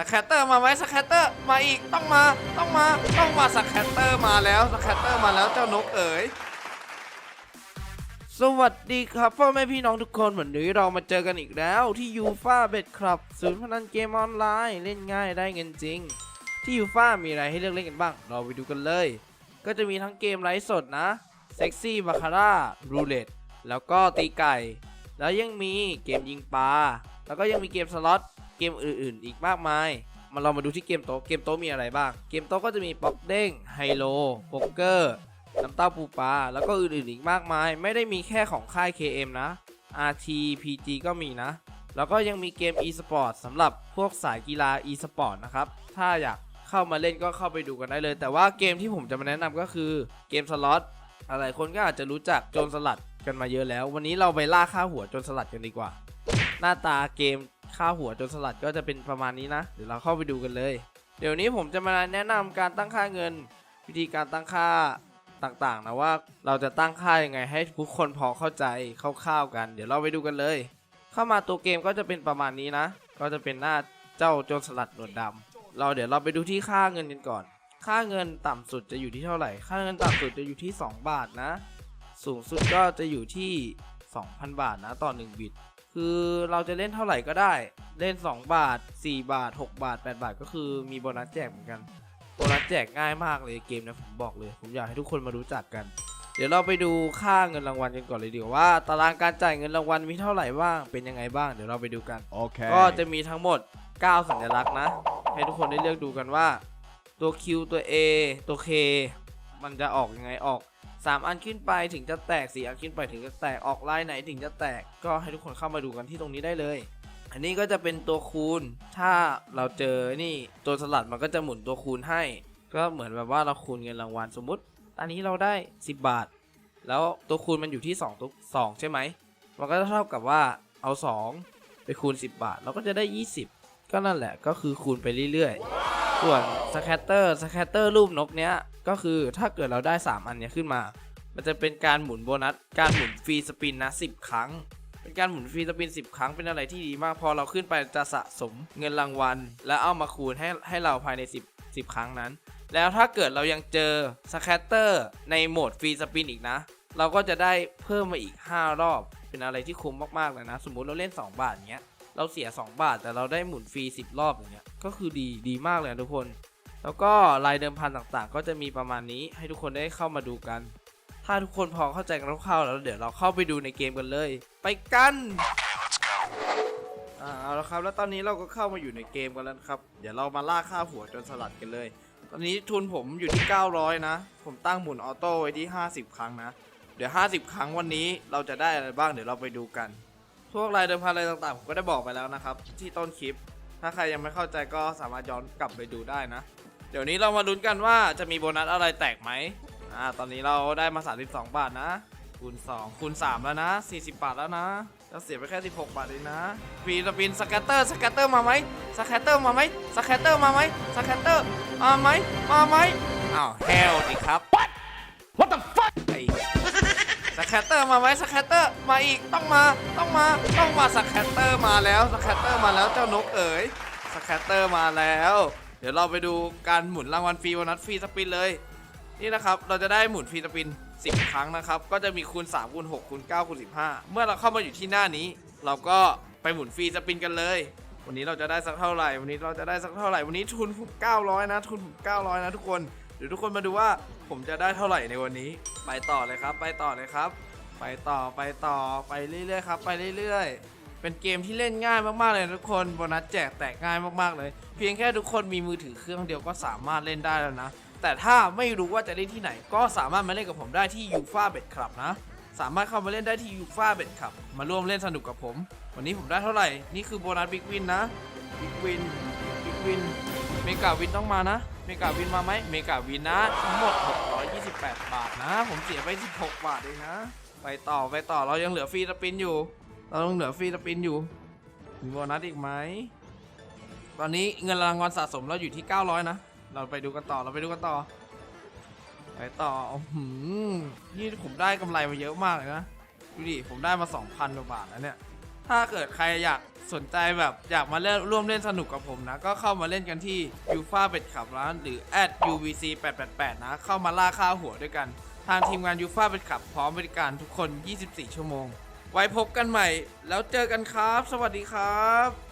สแคตเตอร์มาไหมสแคตเตอร์มาอีกต้องมาต้องมาต้องมาสแคตเตอร์มาแล้วสแคตเตอร์มาแล้วเจ้านกเอ๋ยสวัสดีครับพ่อแม่พี่น้องทุกคนวันนี้เรามาเจอกันอีกแล้วที่ยูฟาเบ็ดครับศูนย์พนันเกมออนไลน์เล่นง่ายได้เงินจริง ที่ยูฟามีอะไรให้เลือกเล่นกันบ้าง เราไปดูกันเลย ก็จะมีทั้งเกมไลฟ์สดนะเซ็กซี่บาคาร่ารูเล็ตแล้วก็ตีไก่ แล้วยังมีเกมยิงปลาแล้วก็ยังมีเกมสล็อต เกมอื่นๆ อีกมากมาย มาเรามาดูที่เกมโต๊ะ เกมโต๊ะมีอะไรบ้าง เกมโต๊ะก็จะมีป๊อกเด้ง ไฮโลโป๊กเกอร์ น้ำเต้าปูปลา แล้วก็อื่นๆ อีกมากมาย ไม่ได้มีแค่ของค่าย KM นะ RT PG ก็มีนะ แล้วก็ยังมีเกม e-sport สำหรับพวกสายกีฬา e-sport นะครับ ถ้าอยากเข้ามาเล่นก็เข้าไปดูกันได้เลย แต่ว่าเกมที่ผมจะมาแนะนำก็คือเกมสล็อตหลายคนก็อาจจะรู้จักโจรสลัดกันมาเยอะแล้ว วันนี้เราไปล่าค่าหัวโจรสลัดกันดีกว่า หน้าตาเกม ค่าหัวโจรสลัดก็จะเป็นประมาณนี้นะ เดี๋ยวเราเข้าไปดูกันเลย เดี๋ยวนี้ผมจะมาแนะนำการตั้งค่าเงิน วิธีการตั้งค่าต่างๆนะว่าเราจะตั้งค่ายังไงให้ทุกคนพอเข้าใจคร่าวๆกัน เดี๋ยวเราไปดูกันเลย เข้ามาตัวเกมก็จะเป็นประมาณนี้นะ ก็จะเป็นหน้าเจ้าโจรสลัดหนวดดำเราเดี๋ยวเราไปดูที่ค่าเงินกันก่อน ค่าเงินต่ำสุดจะอยู่ที่เท่าไหร่ ค่าเงินต่ำสุดจะอยู่ที่ 2 บาทนะ สูงสุดก็จะอยู่ที่ 2,000 บาทนะต่อ 1 บิต คือเราจะเล่นเท่าไหร่ก็ได้ เล่น 2 บาท 4 บาท 6 บาท 8 บาท ก็คือมีโบนัสแจกเหมือนกันโบนัสแจกง่ายมากเลยเกมนะผมบอกเลย ผมอยากให้ทุกคนมารู้จักกัน เดี๋ยวเราไปดูค่าเงินรางวัลกันก่อนเลยดีกว่าว่า ตารางการจ่ายเงินรางวัลมีเท่าไหร่บ้างเป็นยังไงบ้างเดี๋ยวเราไปดูกัน Okay. ก็จะมีทั้งหมด 9 สัญลักษณ์นะ ให้ทุกคนได้เลือกดูกันว่า ตัว Q ตัว A ตัว K มันจะออกยังไงออก 3 อันขึ้นไปถึงจะแตก4อันขึ้นไปถึงจะแตกออกลายไหนถึงจะแตกก็ให้ทุกคนเข้ามาดูกันที่ตรงนี้ได้เลย อันนี้ก็จะเป็นตัวคูณ ถ้าเราเจอนี่ตัวสลัดมันก็จะหมุนตัวคูณให้ ก็เหมือนแบบว่าเราคูณเงินรางวัลสมมุติตอนนี้เราได้ 10 บาท แล้วตัวคูณมันอยู่ที่2ตัว2ใช่ไหมมันก็เท่ากับว่าเอา 2 ไปคูณ 10 บาท เราก็จะได้ 20 ก็นั่นแหละก็คือคูณไปเรื่อย ๆ ส่วนสแคตเตอร์สแคตเตอร์รูปนกเนี้ยก็คือถ้าเกิดเราได้ 3 อันเนี้ยขึ้นมา มันจะเป็นการหมุนโบนัส การหมุนฟรีสปินนะ10 ครั้ง เป็นการหมุนฟรีสปิน 10 ครั้งเป็นอะไรที่ดีมาก พอเราขึ้นไปจะสะสมเงินรางวัล แล้วเอามาคูณให้ให้เราภายใน 10 10 ครั้งนั้น แล้วถ้าเกิดเรายังเจอสแคตเตอร์ในโหมดฟรีสปินอีกนะ เราก็จะได้เพิ่มมาอีก 5 รอบ เป็นอะไรที่คุ้มมากๆเลยนะ สมมุติเราเล่น 2 บาทเงี้ย เราเสีย 2 บาท แต่เราได้หมุนฟรี 10 รอบอย่างเงี้ยก็คือดีดีมากเลยทุกคน แล้วก็รายเดิมพันต่างๆ ก็จะมีประมาณนี้ให้ทุกคนได้เข้ามาดูกัน ถ้าทุกคนพอเข้าใจกันคร่าวๆแล้วเดี๋ยวเราเข้าไปดูในเกมกันเลย ไปกันอ่าเอาละครับแล้วตอนนี้เราก็เข้ามาอยู่ในเกมกันแล้วครับเดี๋ยวเรามาล่าค่าหัวจนสลัดกันเลย ตอนนี้ทุนผมอยู่ที่ 900 นะ ผมตั้งหมุนออโต้ไว้ที่ 50 ครั้งนะ เดี๋ยว 50 ครั้งวันนี้เราจะได้อะไรบ้างเดี๋ยวเราไปดูกัน พวกรายเดิมพันอะไรต่างๆผมก็ได้บอกไปแล้วนะครับ ที่ต้นคลิป ถ้าใครยังไม่เข้าใจก็สามารถย้อนกลับไปดูได้นะ เดี๋ยวนี้เรามาลุ้นกันว่าจะมีโบนัสอะไรแตกไหมอ่าตอนนี้เราได้มา 32 บาทนะคูณ2คูณ3แล้วนะ 40 บาทแล้วนะเราเสียไปแค่ 16 บาทเองนะฟีสปินสแกตเตอร์สแกตเตอร์มาไหมสแกตเตอร์มาไหมสแกตเตอร์มาไหมสแกตเตอร์มาไหมมาไหมอ้าวเฮลดิครับ What the fuck? ไอ้ส แคตเตอร์มาไหมสแคตเตอร์มาอีกต้องมาต้องมาต้องมาสแคตเตอร์มาแล้วสแคตเตอร์มาแล้วเจ้านกเอ๋ยสแคตเตอร์มาแล้ว เดี๋ยวเราไปดูการหมุนรางวัลฟรีโบนัสฟรีสปินเลย นี่นะครับเราจะได้หมุนฟรีสปิน 10 ครั้งนะครับ ก็จะมีคูณ3คูณ6คูณ9คูณ15 เมื่อเราเข้ามาอยู่ที่หน้านี้ เราก็ไปหมุนฟรีสปินกันเลย วันนี้เราจะได้สักเท่าไหร่ วันนี้เราจะได้สักเท่าไหร่วันนี้ทุนผม900 นะ ทุนผม900 นะทุกคน เดี๋ยวทุกคนมาดูว่าผมจะได้เท่าไหร่ในวันนี้ ไปต่อเลยครับ ไปต่อเลยครับ ไปต่อไปต่อไปเรื่อยๆครับไปเรื่อยๆ เป็นเกมที่เล่นง่ายมากๆเลยทุกคนโบนัสแจกแตกง่ายมากๆเลย เพียงแค่ทุกคนมีมือถือเครื่องเดียวก็สามารถเล่นได้แล้วนะ แต่ถ้าไม่รู้ว่าจะเล่นที่ไหน ก็สามารถมาเล่นกับผมได้ที่ยูฟาเบ็ดคลับนะสามารถเข้ามาเล่นได้ที่ยูฟาเบ็ดคลับ มาร่วมเล่นสนุกกับผม วันนี้ผมได้เท่าไหร่ นี่คือโบนัสบิ๊กวินนะ บิ๊กวิน บิ๊กวิน มกาวินต้องมานะ เมกาวินมาไหมเมกาวินนะทั้งหมด 628 บาทนะ ผมเสียไป 16 บาทเองนะ ไปต่อไปต่อเรายังเหลือฟรีสปินอยู่ เรายังเหลือฟรีสปินอยู่มีโบนัสอีกไหมตอนนี้เงินรางวัลสะสมเราอยู่ที่ 900 นะ เราไปดูกันต่อเราไปดูกันต่อ ไปต่อหือนี่ผมได้กำไรมาเยอะมากเลยนะ ดูดิ ผมได้มา 2,000กว่าบาทแล้วเนี่ย ถ้าเกิดใครอยาก สนใจแบบอยากมาเล่นร่วมเล่นสนุกกับผมนะ ก็เข้ามาเล่นกันที่ยูฟาเป็ดขับร้านหรือ @uvc 888นะเข้ามาล่าค่าหัวด้วยกัน ทางทีมงานยูฟาเป็ดขับพร้อมบริการทุกคน 24 ชั่วโมง ไว้พบกันใหม่ แล้วเจอกันครับ สวัสดีครับ